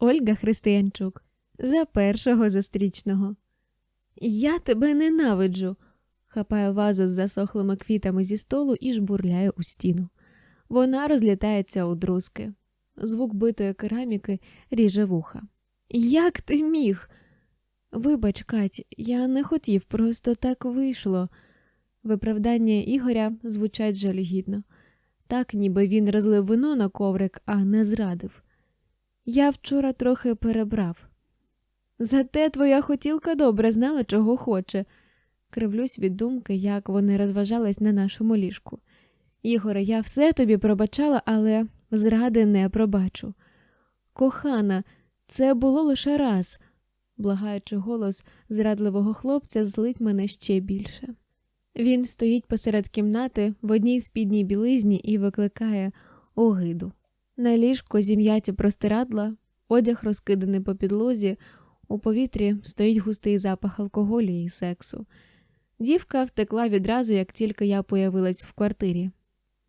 Ольга Християнчук. За першого зустрічного. Я тебе ненавиджу. Хапаю вазу з засохлими квітами зі столу і жбурляю у стіну. Вона розлітається у друзки. Звук битої кераміки ріже вуха. Як ти міг? Вибач, Кать, я не хотів, просто так вийшло. Виправдання Ігоря звучать жалюгідно, так ніби він розлив вино на коврик, а не зрадив. Я вчора трохи перебрав. Зате твоя хотілка добре знала, чого хоче. Кривлюсь від думки, як вони розважались на нашому ліжку. Ігоре, я все тобі пробачала, але зради не пробачу. Кохана, це було лише раз, благаючи голос зрадливого хлопця, злить мене ще більше. Він стоїть посеред кімнати в одній спідній білизні і викликає огиду. На ліжку зім'яті простирадла, одяг розкиданий по підлозі, у повітрі стоїть густий запах алкоголю і сексу. Дівка втекла відразу, як тільки я появилась в квартирі.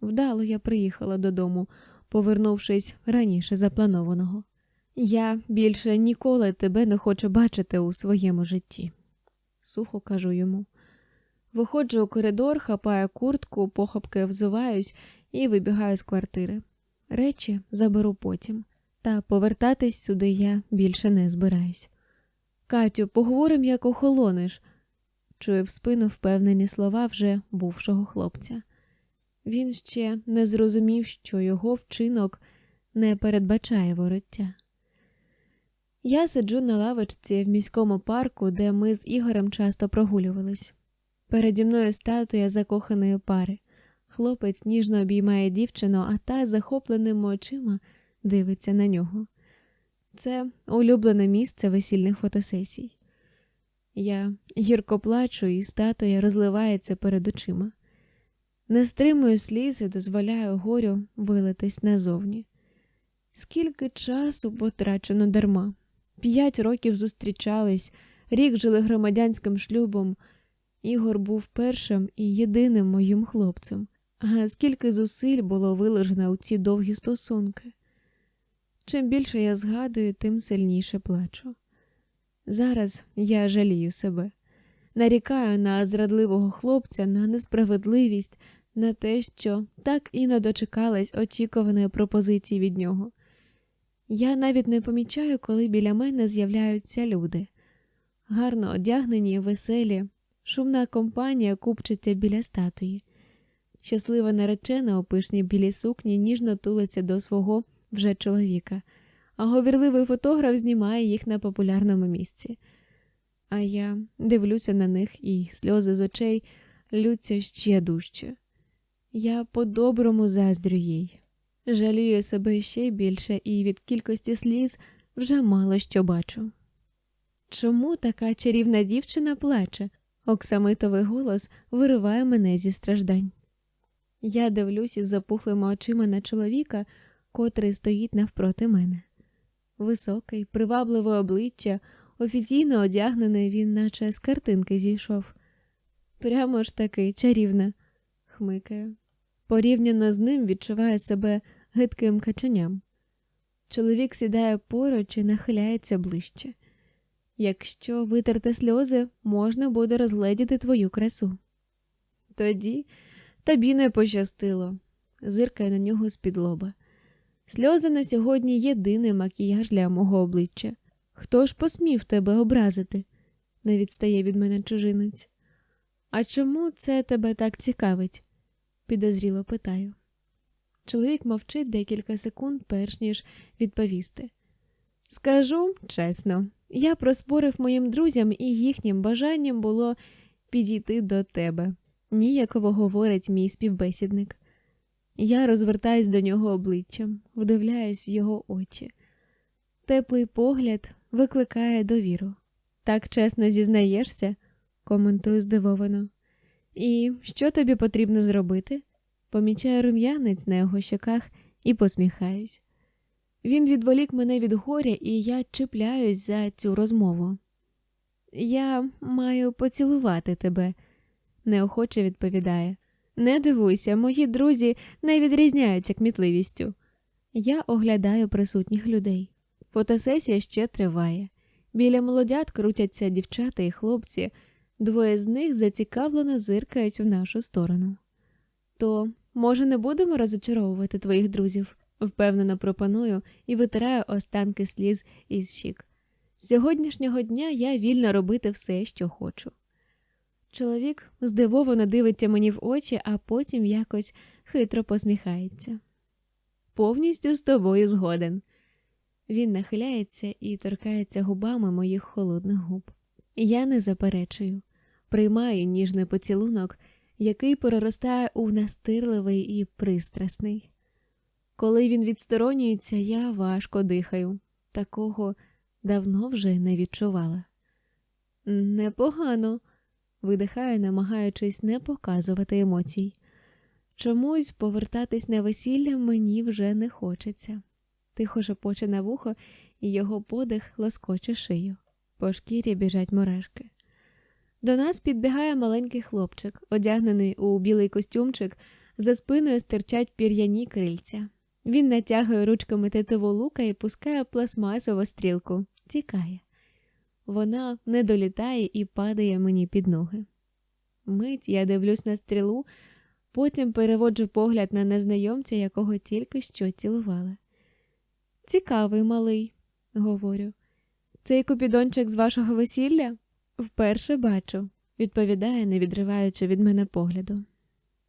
Вдало я приїхала додому, повернувшись раніше запланованого. Я більше ніколи тебе не хочу бачити у своєму житті, сухо кажу йому. Виходжу у коридор, хапаю куртку, похопки взуваюсь і вибігаю з квартири. Речі заберу потім, та повертатись сюди я більше не збираюсь. Катю, поговорим, як охолониш, чую в спину впевнені слова вже бувшого хлопця. Він ще не зрозумів, що його вчинок не передбачає вороття. Я сиджу на лавочці в міському парку, де ми з Ігорем часто прогулювались. Переді мною статуя закоханої пари. Хлопець ніжно обіймає дівчину, а та захопленими очима дивиться на нього. Це улюблене місце весільних фотосесій. Я гірко плачу, і статуя розливається перед очима. Не стримую сліз і дозволяю горю вилитись назовні. Скільки часу потрачено дарма. П'ять років зустрічались, рік жили громадянським шлюбом. Ігор був першим і єдиним моїм хлопцем. Скільки зусиль було виложено у ці довгі стосунки. Чим більше я згадую, тим сильніше плачу. Зараз я жалію себе, нарікаю на зрадливого хлопця, на несправедливість, на те, що так і не дочекалась очікуваної пропозиції від нього. Я навіть не помічаю, коли біля мене з'являються люди. Гарно одягнені, веселі, шумна компанія купчиться біля статуї. Щаслива наречена у пишній білій сукні ніжно тулиться до свого вже чоловіка, а говірливий фотограф знімає їх на популярному місці. А я дивлюся на них, і сльози з очей лються ще дужче. Я по-доброму заздрю їй, жалію себе ще більше, і від кількості сліз вже мало що бачу. Чому така чарівна дівчина плаче? Оксамитовий голос вириває мене зі страждань. Я дивлюсь із запухлими очима на чоловіка, котрий стоїть навпроти мене. Високий, привабливе обличчя, офіційно одягнений він, наче з картинки зійшов. Прямо ж таки чарівна, хмикає. Порівняно з ним відчуває себе гидким качаням. Чоловік сідає поруч і нахиляється ближче. Якщо витерти сльози, можна буде розгледіти твою красу. Тоді тобі не пощастило, зиркає на нього з-під лоба. Сльози на сьогодні єдиний макіяж для мого обличчя. Хто ж посмів тебе образити? не відстає від мене чужинець. А чому це тебе так цікавить? підозріло питаю. Чоловік мовчить декілька секунд, перш ніж відповісти. Скажу чесно, я проспорив моїм друзям, і їхнім бажанням було підійти до тебе. Ніяково говорить мій співбесідник. Я розвертаюсь до нього обличчям, вдивляюсь в його очі. Теплий погляд викликає довіру. Так чесно зізнаєшся, коментую здивовано. І що тобі потрібно зробити? Помічаю рум'янець на його щоках і посміхаюсь. Він відволік мене від горя, і я чіпляюсь за цю розмову. Я маю поцілувати тебе, неохоче відповідає. Не дивуйся, мої друзі не відрізняються кмітливістю. Я оглядаю присутніх людей. фотосесія ще триває. Біля молодят крутяться дівчата і хлопці, двоє з них зацікавлено зиркають в нашу сторону. То, може, не будемо розочаровувати твоїх друзів? впевнено пропоную і витираю останки сліз із щік. Сьогоднішнього дня я вільна робити все, що хочу. Чоловік здивовано дивиться мені в очі, а потім якось хитро посміхається. Повністю з тобою згоден. Він нахиляється і торкається губами моїх холодних губ. Я не заперечую, приймаю ніжний поцілунок, який переростає у настирливий і пристрасний. Коли він відсторонюється, я важко дихаю, такого давно вже не відчувала. Непогано, видихаю, намагаючись не показувати емоцій. Чомусь повертатись на весілля мені вже не хочеться. Тихо шепоче на вухо, і його подих лоскоче шию. По шкірі біжать мурашки. До нас підбігає маленький хлопчик, одягнений у білий костюмчик, за спиною стирчать пір'яні крильця. Він натягує ручками тетиву лука і пускає пластмасову стрілку, тікає. Вона не долітає і падає мені під ноги. Мить я дивлюсь на стрілу, потім переводжу погляд на незнайомця, якого тільки що цілувала. Цікавий малий, говорю. Цей купідончик з вашого весілля? Вперше бачу, відповідає, не відриваючи від мене погляду.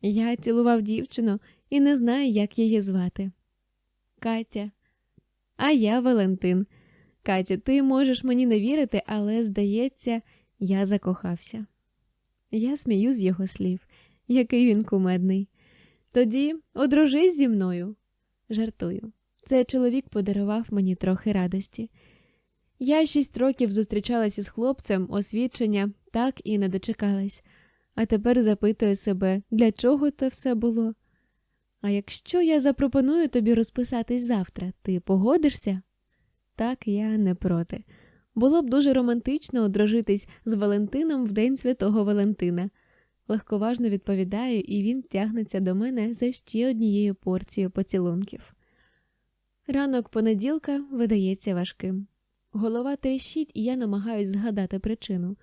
Я цілував дівчину і не знаю, як її звати. Катя. А я Валентин. Катю, ти можеш мені не вірити, але, здається, я закохався. Я смію з його слів, який він кумедний. Тоді одружись зі мною. Жартую. Цей чоловік подарував мені трохи радості. Я шість років зустрічалася з хлопцем, освідчення так і не дочекалась, а тепер запитую себе, для чого це все було. А якщо я запропоную тобі розписатись завтра, ти погодишся? Так, я не проти. Було б дуже романтично одружитись з Валентином в день святого Валентина. Легковажно відповідаю, і він тягнеться до мене за ще однією порцією поцілунків. Ранок понеділка видається важким. Голова тріщить, і я намагаюсь згадати причину.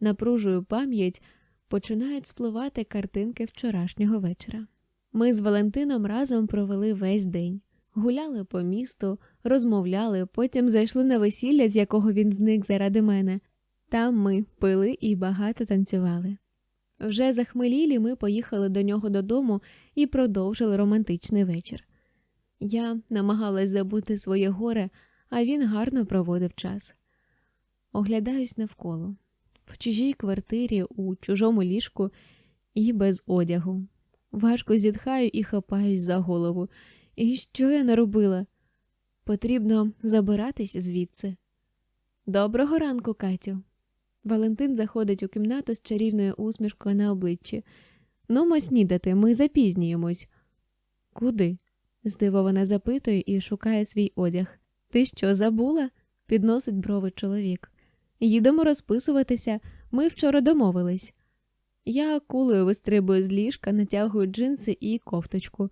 Напружую пам'ять, починають спливати картинки вчорашнього вечора. Ми з Валентином разом провели весь день, гуляли по місту, розмовляли, потім зайшли на весілля, з якого він зник заради мене. Там ми пили і багато танцювали. Вже захмелілі ми поїхали до нього додому і продовжили романтичний вечір. Я намагалась забути своє горе, а він гарно проводив час. Оглядаюсь навколо в чужій квартирі, у чужому ліжку і без одягу. Важко зітхаю і хапаюсь за голову. І що я наробила? Потрібно забиратись звідси. Доброго ранку, Катю. Валентин заходить у кімнату з чарівною усмішкою на обличчі. Нумо снідати, ми запізнюємось. Куди? здивована запитує і шукає свій одяг. Ти що, забула? підносить брови чоловік. Їдемо розписуватися, ми вчора домовились. Я кулею вистрибую з ліжка, натягую джинси і кофточку.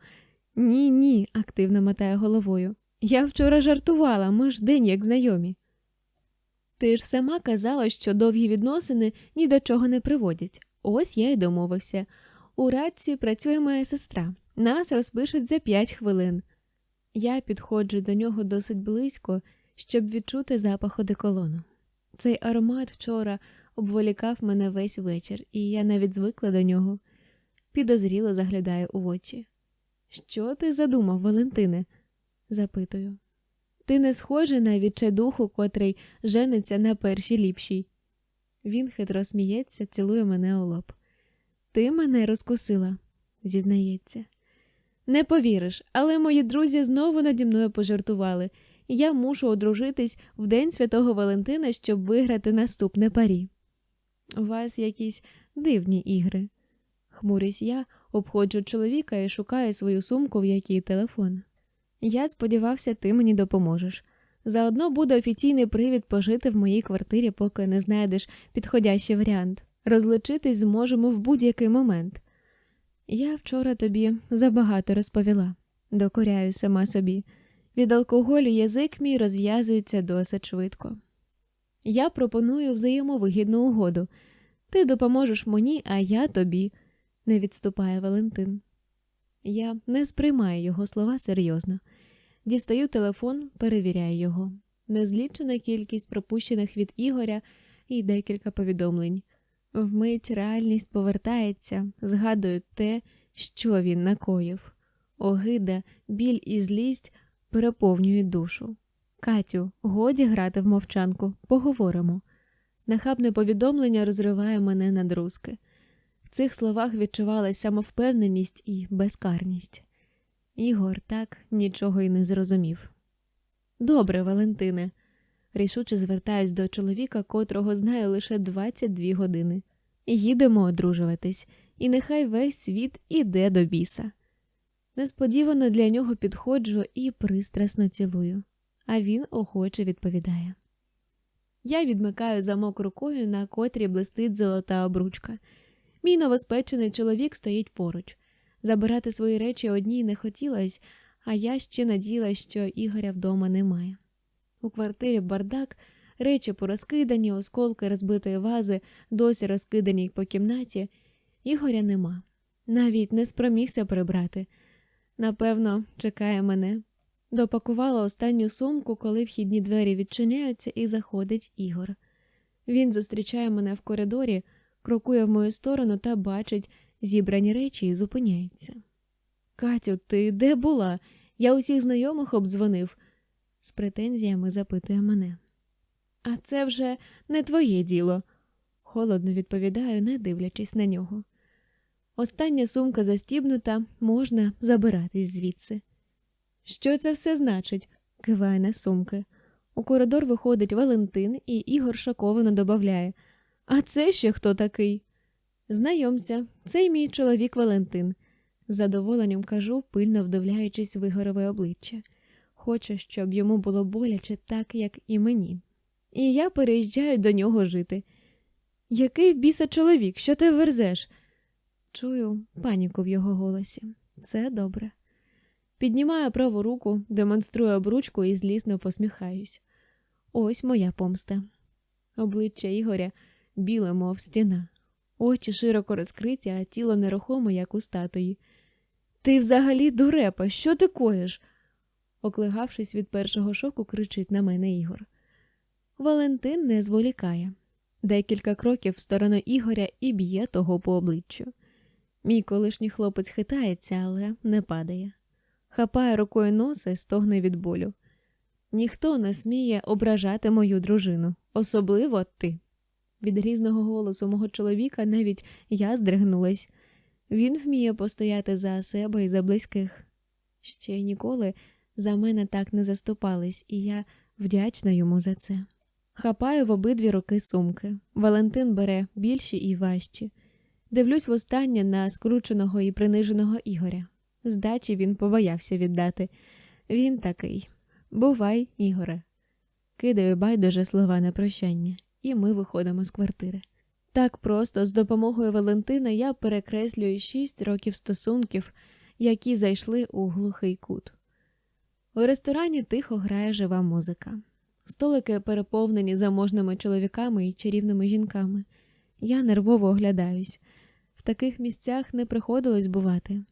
Ні, ні, активно мотає головою. Я вчора жартувала, ми ж день як знайомі. Ти ж сама казала, що довгі відносини ні до чого не приводять. Ось я й домовився. У радці працює моя сестра. Нас розпишуть за п'ять хвилин. Я підходжу до нього досить близько, щоб відчути запах одеколону. Цей аромат вчора обволікав мене весь вечір, і я навіть звикла до нього. Підозріло заглядаю у очі. Що ти задумав, Валентине? запитую. Ти не схожий на відчайдуху, котрий жениться на першій ліпшій. Він хитро сміється, цілує мене у лоб. Ти мене розкусила, зізнається. Не повіриш, але мої друзі знову наді мною пожартували, я мушу одружитись в день святого Валентина, щоб виграти наступне парі. У вас якісь дивні ігри. Хмурюсь я, обходжу чоловіка і шукаю свою сумку, в якій телефон. Я сподівався, ти мені допоможеш. Заодно буде офіційний привід пожити в моїй квартирі, поки не знайдеш підходящий варіант. Розлучитись зможемо в будь-який момент. Я вчора тобі забагато розповіла, докоряю сама собі. Від алкоголю язик мій розв'язується досить швидко. Я пропоную взаємовигідну угоду. Ти допоможеш мені, а я тобі, не відступає Валентин. Я не сприймаю його слова серйозно. Дістаю телефон, перевіряю його. Незлічена кількість пропущених від Ігоря і декілька повідомлень. Вмить реальність повертається, згадую те, що він накоїв. Огида, біль і злість переповнюють душу. Катю, годі грати в мовчанку, поговоримо. Нахабне повідомлення розриває мене на друзки. В цих словах відчувалась самовпевненість і безкарність. Ігор так нічого й не зрозумів. Добре, Валентине, рішуче звертаюсь до чоловіка, котрого знаю лише 22 години. Їдемо одружуватись, і нехай весь світ іде до біса. Несподівано для нього підходжу і пристрасно цілую, а він охоче відповідає. Я відмикаю замок рукою, на котрій блистить золота обручка. Мій новоспечений чоловік стоїть поруч. Забирати свої речі одній не хотілось, а я ще надіялась, що Ігоря вдома немає. У квартирі бардак, речі порозкидані, осколки розбитої вази, досі розкидані по кімнаті. Ігоря нема. Навіть не спромігся прибрати. Напевно, чекає мене. Допакувала останню сумку, коли вхідні двері відчиняються, і заходить Ігор. Він зустрічає мене в коридорі, крокує в мою сторону та бачить зібрані речі і зупиняється. Катю, ти де була? Я усіх знайомих обдзвонив, з претензіями запитує мене. А це вже не твоє діло, холодно відповідаю, не дивлячись на нього. Остання сумка застібнута, можна забиратись звідси. Що це все значить? киває на сумки. У коридор виходить Валентин, і Ігор шоковано додає. А це ще хто такий? Знайомся, це мій чоловік Валентин, з задоволенням кажу, пильно вдивляючись в Ігорове обличчя. Хочу, щоб йому було боляче так, як і мені. І я переїжджаю до нього жити. Який в біса чоловік, що ти верзеш? Чую паніку в його голосі. Це добре. Піднімаю праву руку, демонструю обручку і злісно посміхаюсь. Ось моя помста. Обличчя Ігоря біле, мов стіна, очі широко розкриті, а тіло нерухоме, як у статуї. Ти взагалі дурепа, що ти коїш? оклигавшись від першого шоку, кричить на мене Ігор. Валентин не зволікає. Декілька кроків в сторону Ігоря і б'є того по обличчю. Мій колишній хлопець хитається, але не падає. Хапає рукою носа і стогне від болю. Ніхто не сміє ображати мою дружину, особливо ти. Від грізного голосу мого чоловіка навіть я здригнулась. Він вміє постояти за себе і за близьких. Ще ніколи за мене так не заступались, і я вдячна йому за це. Хапаю в обидві руки сумки. Валентин бере більші і важчі. Дивлюсь востаннє на скрученого і приниженого Ігоря. Здачі він побоявся віддати. Він такий. Бувай, Ігоре. Кидаю байдуже слова на прощання, і ми виходимо з квартири. Так просто, з допомогою Валентина, я перекреслюю шість років стосунків, які зайшли у глухий кут. У ресторані тихо грає жива музика. Столики переповнені заможними чоловіками і чарівними жінками. Я нервово оглядаюсь. В таких місцях не приходилось бувати.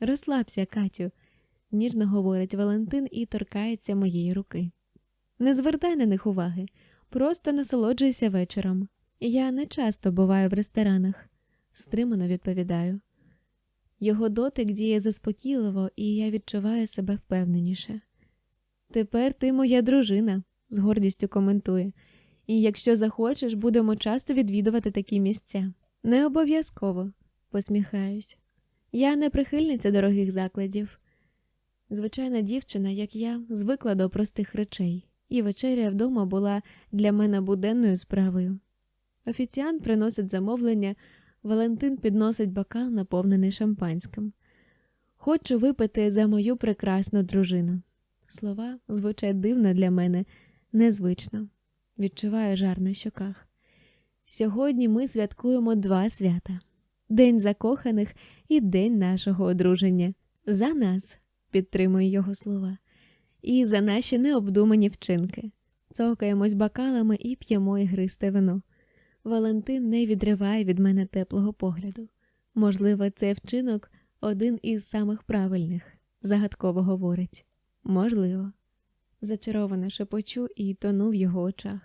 Розслабся, Катю, ніжно говорить Валентин і торкається моєї руки. Не звертай на них уваги, просто насолоджуйся вечором. Я не часто буваю в ресторанах, стримано відповідаю. Його дотик діє заспокійливо, і я відчуваю себе впевненіше. Тепер ти моя дружина, з гордістю коментує, і якщо захочеш, будемо часто відвідувати такі місця. Не обов'язково, посміхаюсь. Я не прихильниця дорогих закладів. Звичайна дівчина, як я, звикла до простих речей, і вечеря вдома була для мене буденною справою. Офіціант приносить замовлення, Валентин підносить бокал, наповнений шампанським. Хочу випити за мою прекрасну дружину. Слова звучать дивно для мене, незвично. Відчуваю жар на щоках. Сьогодні ми святкуємо два свята День закоханих і День нашого одруження. За нас, підтримую його слова. І за наші необдумані вчинки. Цокаємось бокалами і п'ємо ігристе вино. Валентин не відриває від мене теплого погляду. Можливо, цей вчинок один із самих правильних, загадково говорить. Можливо. Зачаровано шепочу і тону в його очах.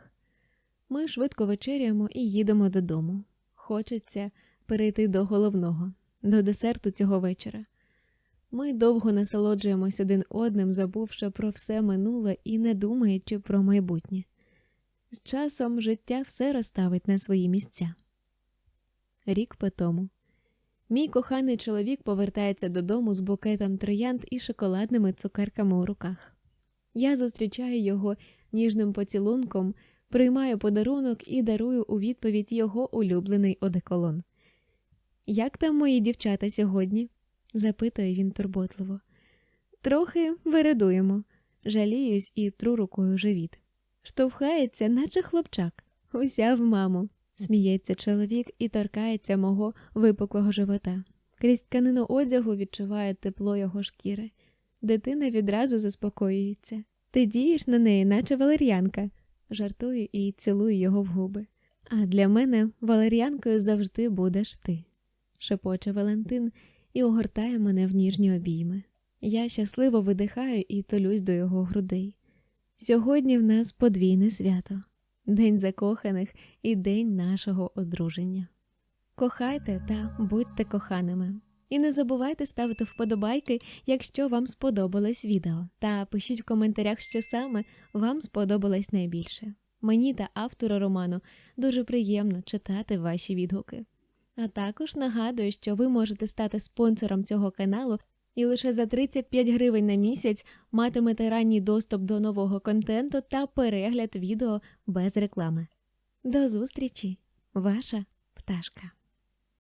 Ми швидко вечеряємо і їдемо додому. Хочеться перейти до головного, до десерту цього вечора. Ми довго насолоджуємось один одним, забувши про все минуле і не думаючи про майбутнє. З часом життя все розставить на свої місця. Рік по тому. Мій коханий чоловік повертається додому з букетом троянд і шоколадними цукерками у руках. Я зустрічаю його ніжним поцілунком, приймаю подарунок і дарую у відповідь його улюблений одеколон. Як там мої дівчата сьогодні? Запитує він турботливо. Трохи вередуємо, жаліюсь і тру рукою живіт. Штовхається, наче хлопчак, уся в маму, сміється чоловік і торкається мого випуклого живота. Крізь тканину одягу відчуває тепло його шкіри. Дитина відразу заспокоюється. Ти дієш на неї, наче валер'янка, жартую і цілую його в губи. А для мене валер'янкою завжди будеш ти, шепоче Валентин і огортає мене в ніжні обійми. Я щасливо видихаю і толюсь до його грудей. Сьогодні в нас подвійне свято День закоханих і день нашого одруження. Кохайте та будьте коханими. І не забувайте ставити вподобайки, якщо вам сподобалось відео, та пишіть в коментарях, що саме вам сподобалось найбільше. Мені та автору роману дуже приємно читати ваші відгуки. А також нагадую, що ви можете стати спонсором цього каналу і лише за 35 гривень на місяць матимете ранній доступ до нового контенту та перегляд відео без реклами. До зустрічі, ваша пташка.